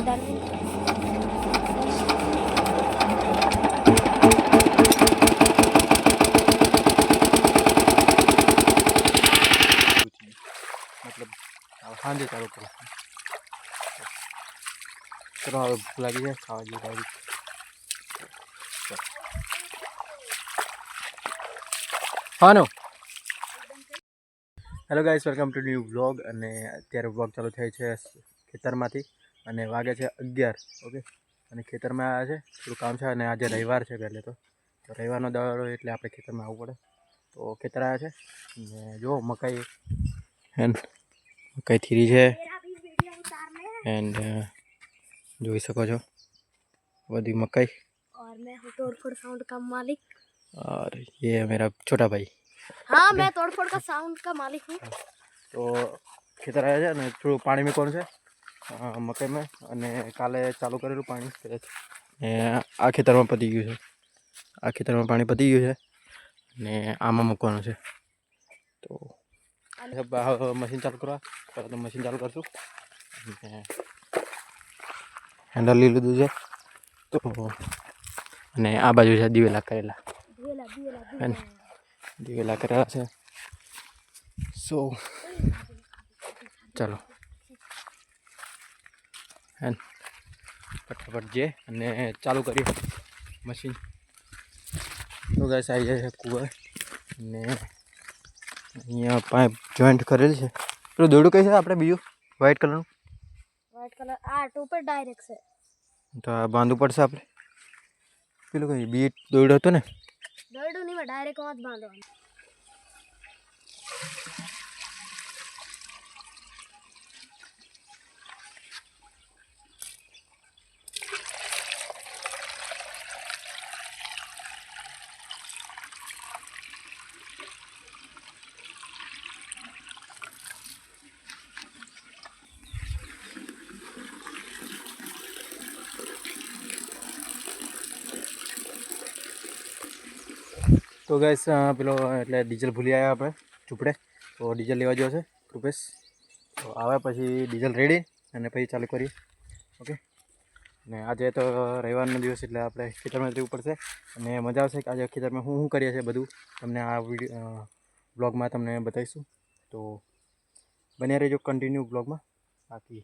મતલબ સાંજે ચાલુ કરો ચલો હવે ભૂખ લાગી જાય ખાવા જઈએ direct હાનો hello guys welcome to new vlog અને અત્યારે વ્લોગ ચાલુ થાય છે ખેતરમાંથી. અને વાગે છે અગિયાર ઓકે અને ખેતરમાં આવ્યા છે થોડું કામ છે અને આજે રવિવાર છે પહેલે તો તો રવિવારનો દડો એટલે આપણે ખેતરમાં આવવું પડે તો ખેતર આવ્યા છે અને જો મકાઈ એન્ડ મકાઈ થીરી છે એન્ડ જોઈ શકો છો બધી મકાઈ और मैं हूँ तोड़फोड़ साउंड का मालिक और ये है मेरा छोटा भाई हाँ मैं तोड़फोड़ का साउंड का मालिक हूँ તો ખેતર આવ્યા છે અને થોડું પાણી મૂકવાનું છે અ, મકાઈ મેં અને કાલે ચાલુ કરેલું પાણી સ્પ્રે ને આ ખેતરમાં પતી ગયું છે. આ ખેતરમાં પાણી પતી ગયું છે અને આમાં મૂકવાનું છે. તો મશીન ચાલુ કરવા. પહેલાં તો મશીન ચાલુ કરશું. હેન્ડલ લઈ લીધું છે. તો અને આ બાજુ છે દિવેલા કરેલા. દિવેલા કરેલા છે. સો ચાલો. ફટાફટ જે અને ચાલુ કરીએ મશીન. તો ગેસ આવી જાય કુવર. અને અહીંયા પાઇપ જોઈન્ટ કરેલ છે. પેલું દોડું કઈ છે આપણે બીજું? વ્હાઇટ કલરનું વ્હાઇટ કલર આ ઉપર ડાયરેક્ટ છે. તો બાંધવું પડશે આપણે. પેલું કઈ બીટ દોડ હતું ને? દોડું નહીં ડાયરેક્ટ વાત બાંધવાનું. તો ગેસ પેલો, એટલે ડીઝલ ભૂલી આવ્યા આપણે ચૂપડે તો ડીઝલ લેવા જેવો છે કૃપેશ તો આવે પછી ડીઝલ રેડી અને પછી ચાલુ કરીએ. ઓકે ને આજે તો રવિવારનો દિવસ એટલે આપણે ખેતરમાં જવું પડશે. અને મજા આવશે કે આજે ખેતરમાં હું શું કરીએ છીએ બધું તમને આ વીડિયો બ્લોગમાં તમને બતાવીશું. તો બન્યા રહેજો કન્ટિન્યુ બ્લોગમાં બાકી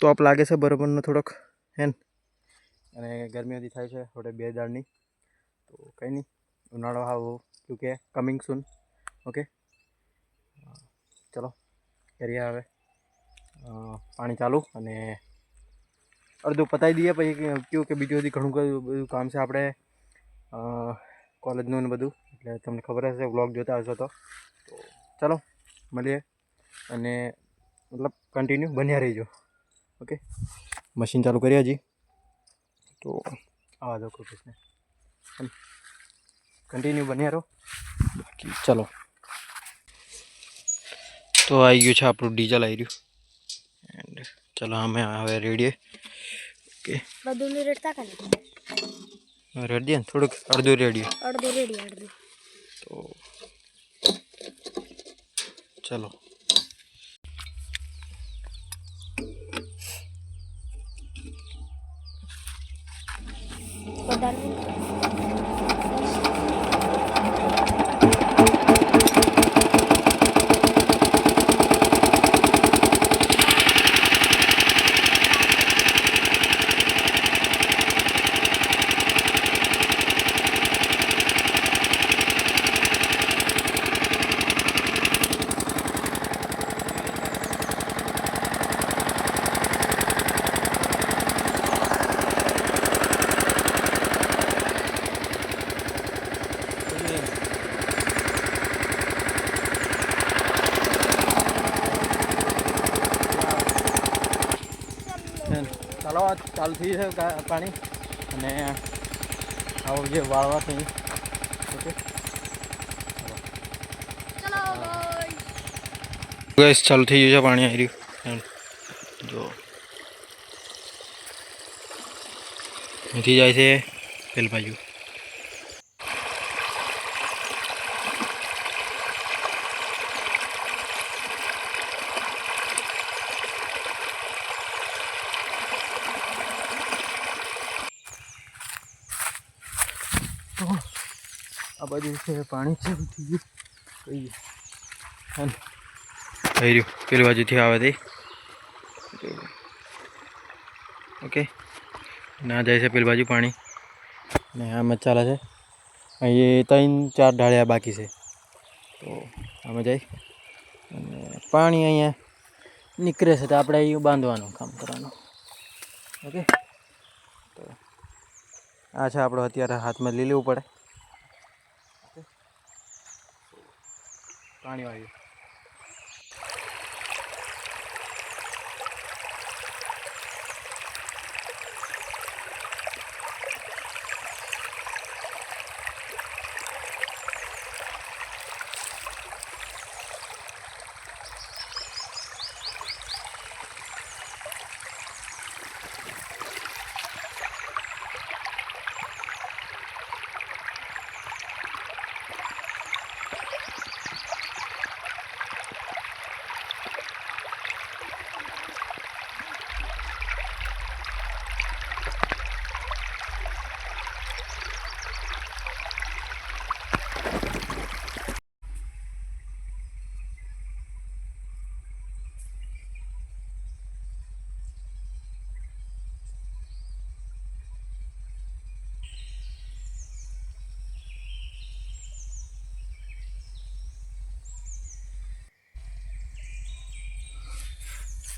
તોપ લાગે છે બરોબરનો થોડોક હેન અને ગરમી હતી થાય છે થોડે બે દાળની. તો કંઈ નહીં. ઉનાળો આવો શું કે કમિંગ સૂન ઓકે ચલો કરીએ હવે પાણી ચાલુ અને અડધું પતાવી દઈએ, પછી કેવું કે બીજું બધી ઘણું બધું કામ છે આપણે. કોલેજનું ને બધું. એટલે તમને ખબર હશે વ્લોગ જોતા હશો તો. ચલો, મળીએ. અને મતલબ કન્ટિન્યુ બન્યા રહીજો. ઓકે મશીન ચાલુ કરીએ હજી. તો આવા દો કૃષ્ણ. કન્ટિન્યુ બન્યા રહો બાકી ચલો તો આવી ગયું છે આપણું ડીઝલ આવી રહ્યું. એન્ડ ચલો અમે હવે રેડીએ. ઓકે બધું રેડતા કાલે રેડીએ ને થોડુંક અડધું રેડીએ. અડધું રેડીએ અડધું. તો ચલો. ચાલો થઈ છે પાણી. અને આવું જે વાળવા થઈ ઓકે. ગેસ ચાલુ થઈ ગયું છે પાણી આવી રહ્યું. જો. અહીંથી જાય છે પેલ બાજુ. બાજુ છે પાણી છે થઈ ગયું. કહીએ હા થઈ રહ્યું. પેલી બાજુથી આવે તે. ઓકે. ના જાય છે પેલી બાજુ પાણી. ને આમાં ચાલે છે. અહીં ત્રણ ચાર ઢાળિયા બાકી છે. તો આમાં જાય. અને પાણી અહીંયા નીકળે છે તો આપણે અહીં બાંધવાનું કામ કરવાનું. ઓકે. તો આ છે આપણો અત્યારે હાથમાં લઈ લેવું પડે. પાણી વાળ્યું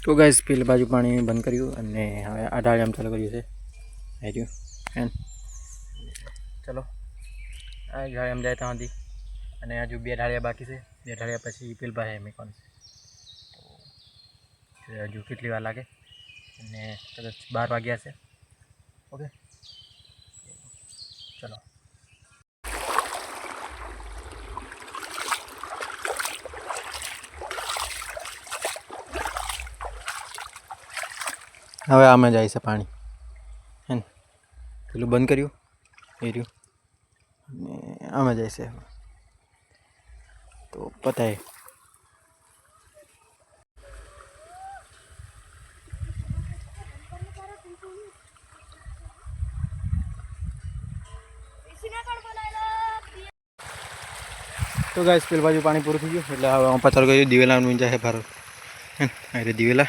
તો ગાઈસ પેલ બાજુ પાણી બંધ કર્યું અને હવે ડાળિયામ ચાલુ કર્યું છે. હેર્યું એન ચલો, આ ડાળિયામ જાય ત્યાં સુધી. અને હજુ બે ઢાળિયા બાકી છે. બે ઢાળિયા પછી પેલ પાસે કોણ છે. હજુ કેટલી વાર લાગે? અને કદાચ બાર વાગ્યા છે. ઓકે ચલો. હવે આમાં જાય છે પાણી. હે ને? પેલું બંધ કર્યું? એ રહ્યું. અને આમાં જાય છે. તો પતાય. તો ગાઈસ, પેલી બાજુ પાણી પૂરું થઈ ગયું. એટલે હવે હું પાછળ ગયું દિવેલાનું ઊંઝા છે ભારત. હે ને? આ રીતે દિવેલા.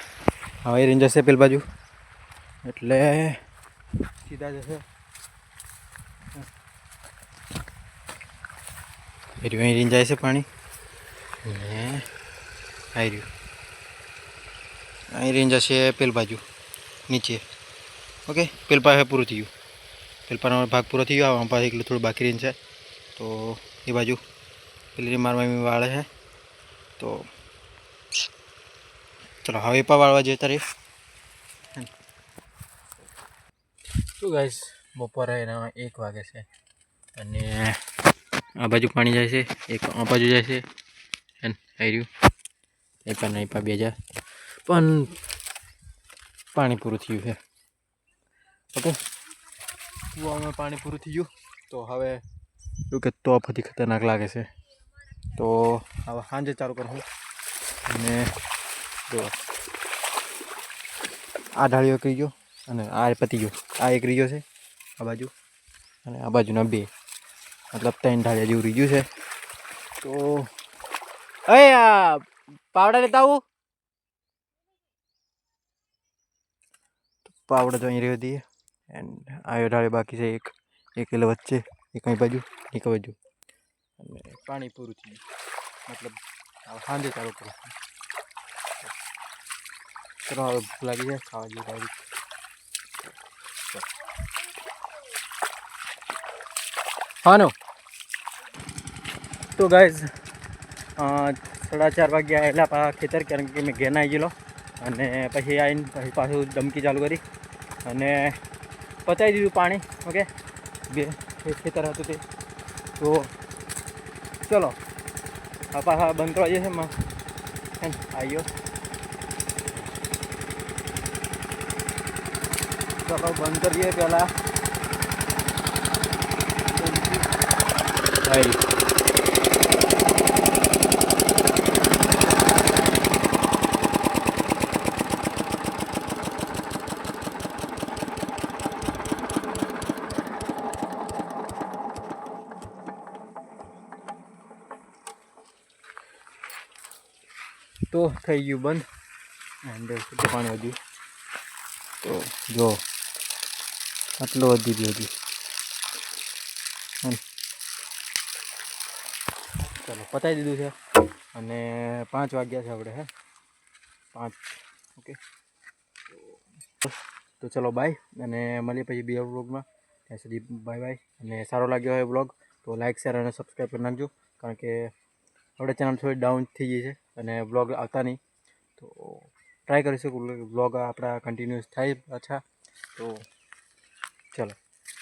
હવે એ રેન્જ હશે પેલી બાજુ. એટલે સીધા જશે અહીં રેન્જ જાય છે પાણી. ને રહ્યું. અહીં રેન્જ જશે પેલ બાજુ, નીચે. ઓકે, પેલ પાસે પૂરું થઈ ગયું પેલ પાનો ભાગ પૂરો થઈ ગયો, આમ પાસે એકલું થોડું બાકી રેન્જ છે. તો એ બાજુ પેલી મારવા વાળે છે. તો ચલો, હવે પણ વાળવા જતા રહી શું ગાઈશ બપોરે એના એક વાગે છે. અને આ બાજુ પાણી જાય છે, એક આ બાજુ જાય છે. આવી રહ્યું. એ પણ નહીં પણ બે હજાર પણ પાણી પૂરું થયું છે. ઓકે. કૂવામાં પાણી પૂરું થઈ ગયું. તો હવે એવું કે તોફથી ખતરનાક લાગે છે. તો હવે સાંજે ચાલુ કરું અને જો, આ ઢાળીઓ કહી ગયો? અને આ પતી ગયો આ એક રીજો છે, આ બાજુ. અને આ બાજુના બે. મતલબ ત્રણ ઢાળિયા જેવું રીજ્યું છે. તો અરે આ પાવડા લેતા આવું. પાવડા તો અહીં રહી દઈએ. એન્ડ આ ઢાળી બાકી છે એક. એક એટલે વચ્ચે, એક અહીં બાજુ, એક આ બાજુ. અને પાણી પૂરું થયું મતલબ હવે સાંજે ચાલુ કરું ચલો હવે ભૂખ લાગી જાય ખાવા જેવું હાનો તો ગાઈઝ સાડા ચાર વાગે આવેલા પા ખેતર કારણ કે મેં ઘેર આવી ગયેલો. અને પછી આવીને પછી પાછું ધમકી ચાલુ કરી. અને પતાવી દીધું પાણી, ઓકે? બે ખેતર હતું તે. તો ચલો, આ પાછા બંધ કરવા જશે માં. આવ્યો ચલો બંધ કરીએ પહેલાં. થાય તો થઈ ગયું બંધ. એન્ડ કેટલું પાણી વધ્યું. તો જો. આટલું વધી ગયું હજી. ચાલો પતાવી દીધું છે. અને પાંચ વાગ્યા છે આપણે, હે? પાંચ, ઓકે. તો ચલો બાય અને મળીએ પછી બીજા બ્લોગમાં ત્યાં સુધી બાય બાય અને સારો લાગ્યો હોય વ્લોગ તો લાઇક શેર અને સબસ્ક્રાઈબ કરી નાખજો. કારણ કે આપણે ચેનલ થોડી ડાઉન થઈ ગઈ છે અને વ્લોગ આવતા નહીં. તો ટ્રાય કરીશું વ્લોગ આપણા કન્ટિન્યુઅસ થાય પાછા તો ચલો,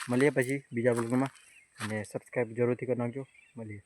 મળીએ પછી બીજા વ્લોગમાં અને સબસ્ક્રાઈબ જરૂરથી કરી નાખજો. મળીએ.